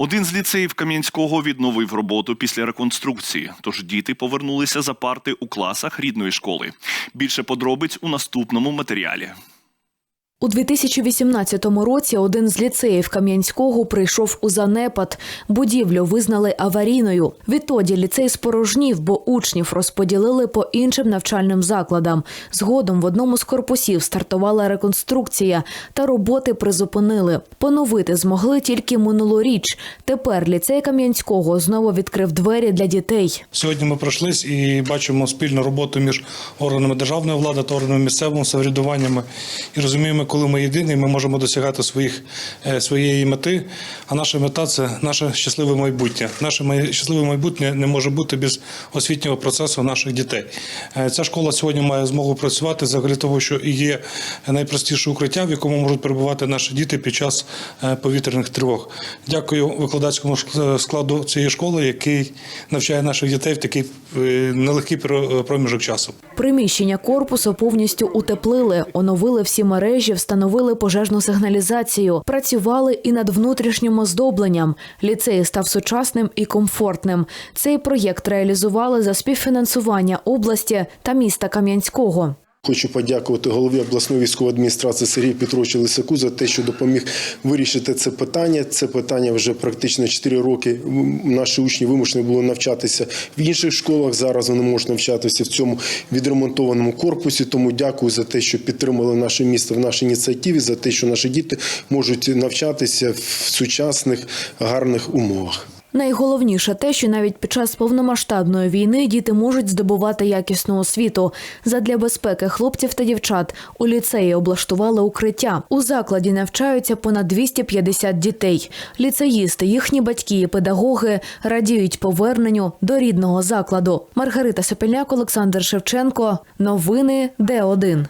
Один з ліцеїв Кам'янського відновив роботу після реконструкції, тож діти повернулися за парти у класах рідної школи. Більше подробиць у наступному матеріалі. У 2018 році один з ліцеїв Кам'янського прийшов у занепад. Будівлю визнали аварійною. Відтоді ліцей спорожнів, бо учнів розподілили по іншим навчальним закладам. Згодом в одному з корпусів стартувала реконструкція, та роботи призупинили. Поновити змогли тільки минулоріч. Тепер ліцей Кам'янського знову відкрив двері для дітей. Сьогодні ми пройшлись і бачимо спільну роботу між органами державної влади та органами місцевого самоврядуваннями. І розуміємо, коли ми єдині, ми можемо досягати своїх, е, своєї мети. А наша мета це наше щасливе майбутнє. Наше щасливе майбутнє не може бути без освітнього процесу наших дітей. Е, Ця школа сьогодні має змогу працювати взагалі того, що є найпростіше укриття, в якому можуть перебувати наші діти під час е, повітряних тривог. Дякую викладацькому складу цієї школи, який навчає наших дітей в такий нелегкий про- проміжок часу. Приміщення корпусу повністю утеплили, оновили всі мережі, встановили пожежну сигналізацію, працювали і над внутрішнім оздобленням. Ліцей став сучасним і комфортним. Цей проєкт реалізували за співфінансування області та міста Кам'янського. Хочу подякувати голові обласної військової адміністрації Сергію Петровичу Лисаку за те, що допоміг вирішити це питання. Це питання вже практично 4 роки. Наші учні вимушені були навчатися в інших школах. Зараз вони можуть навчатися в цьому відремонтованому корпусі. Тому дякую за те, що підтримали наше місто в нашій ініціативі, за те, що наші діти можуть навчатися в сучасних гарних умовах. Найголовніше те, що навіть під час повномасштабної війни діти можуть здобувати якісну освіту. Задля безпеки хлопців та дівчат у ліцеї облаштували укриття. У закладі навчаються понад 250 дітей. Ліцеїсти, їхні батьки і педагоги радіють поверненню до рідного закладу. Маргарита Сопільняк, Олександр Шевченко. Новини Д1.